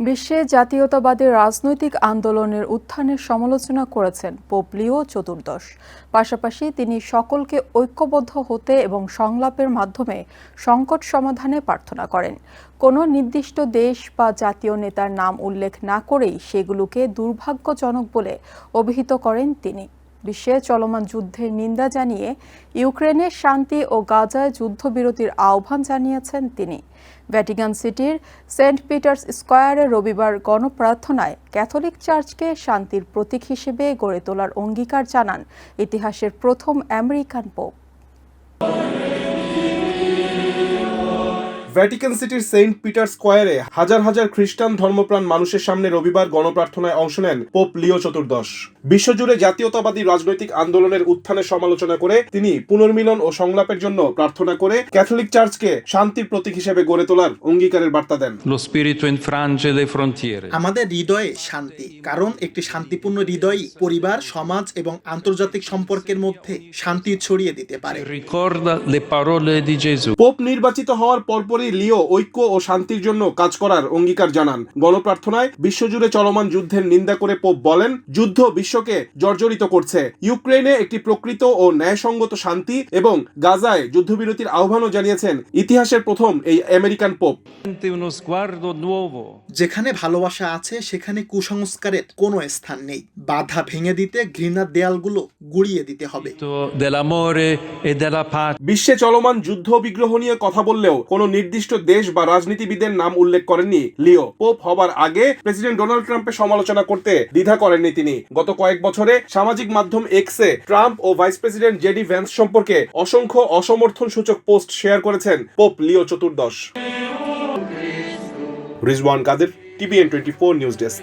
বিশ্বে জাতীয়তাবাদী রাজনৈতিক আন্দোলনের উত্থানের সমালোচনা করেছেন পোপ লিও চতুর্দশ। পাশাপাশি তিনি সকলকে ঐক্যবদ্ধ হতে এবং সংলাপের মাধ্যমে সংকট সমাধানে প্রার্থনা করেন। কোনো নির্দিষ্ট দেশ বা জাতীয় নেতার নাম উল্লেখ না করেই সেগুলোকে দুর্ভাগ্যজনক বলে অভিহিত করেন তিনি। বিশ্বে চলমান যুদ্ধের নিন্দা জানিয়ে ইউক্রেনের শান্তি ও গাজায় যুদ্ধবিরতির আহ্বান জানিয়েছেন তিনি। ভ্যাটিকান সিটির সেন্ট পিটার্স স্কোয়ারে রবিবার গণপ্রার্থনায় ক্যাথলিক চার্চকে শান্তির প্রতীক হিসেবে গড়ে তোলার অঙ্গীকার জানান ইতিহাসের প্রথম আমেরিকান পোপ। ভ্যাটিকান সিটির সেন্ট পিটার স্কোয়ারে হাজার হাজার খ্রিস্টান ধর্মপ্রাণ মানুষের সামনে রবিবার গণপ্রার্থনায় অংশ নেন পোপ লিও চতুর্দশ বিশ্বজুড়ে জাতীয়তাবাদী রাজনৈতিক আন্দোলনের উত্থানের সমালোচনা করে তিনি পুনর্মিলন ও সংলাপের জন্য প্রার্থনা করে ক্যাথলিক চার্চকে শান্তির প্রতীক হিসেবে গড়ে তোলার অঙ্গীকারের বার্তা দেন. আমাদের হৃদয়ে শান্তি কারণ একটি শান্তিপূর্ণ হৃদয়ই পরিবার সমাজ এবং আন্তর্জাতিক সম্পর্কের মধ্যে শান্তি ছড়িয়ে দিতে পারে. পোপ নির্বাচিত হওয়ার পরপরই লিও ঐক্য ও শান্তির জন্য কাজ করার অঙ্গীকার জানান। গণপ্রার্থনায় বিশ্বজুড়ে চলমান যুদ্ধের নিন্দা করে পোপ বলেন যুদ্ধ বিশ্বকে জর্জরিত করছে। ইউক্রেনে একটি প্রকৃত ও ন্যায়সঙ্গত শান্তি এবং গাজায় যুদ্ধবিরতির আহ্বানও জানিয়েছেন ইতিহাসের প্রথম এই আমেরিকান পোপ। Nuovo. যেখানে ভালোবাসা আছে সেখানে কুসংস্কারের কোনো স্থান নেই। বাধা ভেঙে দিতে ঘৃণার দেয়ালগুলো গুড়িয়ে দিতে হবে। E. বিশ্বে চলমান যুদ্ধ বিগ্রহ নিয়ে কথা বললেও কোনো নির্দিষ্ট দেশ বা রাজনীতিবিদের নাম উল্লেখ করেননি লিও। পোপ হবার আগে প্রেসিডেন্ট ডোনাল্ড ট্রাম্পের সমালোচনা করতে দ্বিধা করেননি তিনি। গত কয়েক বছরে সামাজিক মাধ্যম এক্সে ট্রাম্প ও ভাইস প্রেসিডেন্ট জেডি ভ্যান্স সম্পর্কে অসংখ্য অসমর্থন সূচক পোস্ট শেয়ার করেছেন পোপ লিও চতুর্দশ। Rizwan Kader, TVN twenty four news desk.